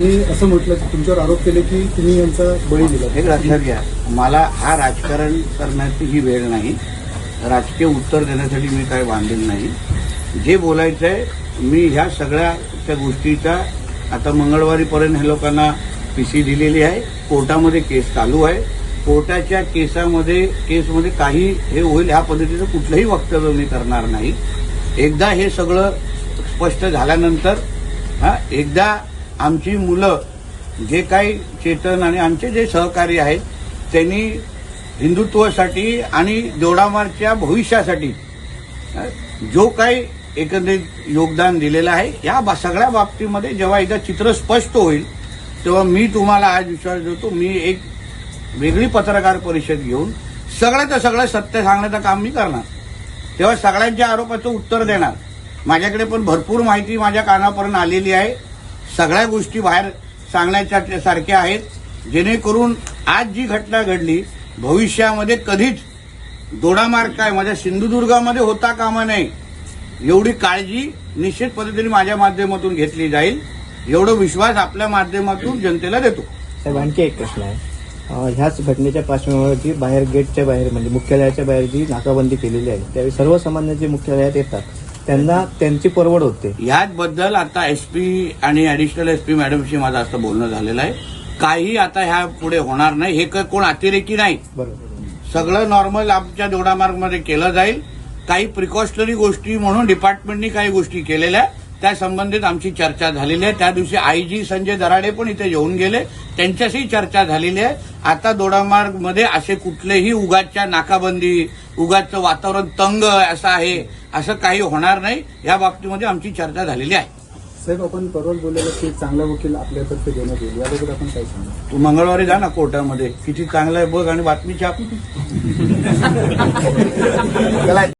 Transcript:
मी असं म्हटलं की तुमच्यावर आरोप केले की तुम्ही यांचा बळी दिला. हे लक्षात घ्या. मला हा राजकारण करण्याची ही वेळ नाही. राजकीय उत्तर देण्यासाठी मी काय बांधील नाही. जे बोलायचं आहे मी ह्या सगळ्या त्या गोष्टीचा आता मंगळवारीपर्यंत ह्या लोकांना पी सी दिलेली आहे. कोर्टामध्ये केस चालू आहे. कोर्टाच्या केसामध्ये केसमध्ये काही हे होईल ह्या पद्धतीचं कुठलंही वक्तव्य मी करणार नाही. एकदा हे सगळं स्पष्ट झाल्यानंतर हा एकदा आमची मुलं जे काही चेतन आणि आमचे जे सहकारी आहेत त्यांनी हिंदुत्वासाठी आणि दोडामारच्या भविष्यासाठी जो काही एकंदरीत योगदान दिलेलं आहे या बा- सगळ्या बाबतीमध्ये जेव्हा एकदा चित्र स्पष्ट होईल तेव्हा मी तुम्हाला आज विश्वास देतो मी एक वेगळी पत्रकार परिषद घेऊन सगळ्याचं सगळं सत्य सांगण्याचं काम मी करणार. तेव्हा सगळ्यांच्या आरोपाचं उत्तर देणार. माझ्याकडे पण भरपूर माहिती माझ्या कानापर्यंत आलेली आहे. सगळ्या गोष्टी बाहेर सांगण्याच्या सारख्या आहेत. जेणेकरून आज जी घटना घडली भविष्यामध्ये कधीच दोडामार्ग काय? माझ्या सिंधुदुर्गामध्ये होता कामा नये. एवढी काळजी निश्चित पद्धतीने माझ्या माध्यमातून घेतली जाईल. एवढा विश्वास आपल्या माध्यमातून जनतेला देतो. साहेब आणखी एक प्रश्न आहे. ह्याच घटनेच्या पार्श्वभूमीवरती बाहेर गेटच्या बाहेर म्हणजे मुख्यालयाच्या बाहेर जी नाकाबंदी केलेली आहे त्यावेळी सर्वसामान्य जे मुख्यालयात येतात त्यांना त्यांची परवड होते. याचबद्दल आता एसपी आणि ऍडिशनल एसपी मॅडमशी माझं असं बोलणं झालेलं आहे. काही आता ह्या पुढे होणार नाही. हे क- कोण अतिरेकी नाही बरोबर. सगळं नॉर्मल आमच्या दोडामार्गमध्ये केलं जाईल. काही प्रिकॉशनरी गोष्टी म्हणून डिपार्टमेंटनी काही गोष्टी केलेल्या आहेत. त्या संबंधित आमची चर्चा झालेली आहे. त्या दिवशी आयजी संजय दराडे पण इथे येऊन गेले. त्यांच्याशी चर्चा झालेली आहे. आता दोडामार्गमध्ये असे कुठलेही उगाच्या नाकाबंदी उगाचं वातावरण तंग असं आहे असं काही होणार नाही. या बाबतीमध्ये आमची चर्चा झालेली आहे. साहेब आपण परवाच बोललेलं की चांगला वकील आपल्यातर्फे देण्यात येईल. याबद्दल आपण काय सांगा? तू मंगळवारी जा ना कोर्टामध्ये. किती चांगलं आहे बघ आणि बातमी छाप.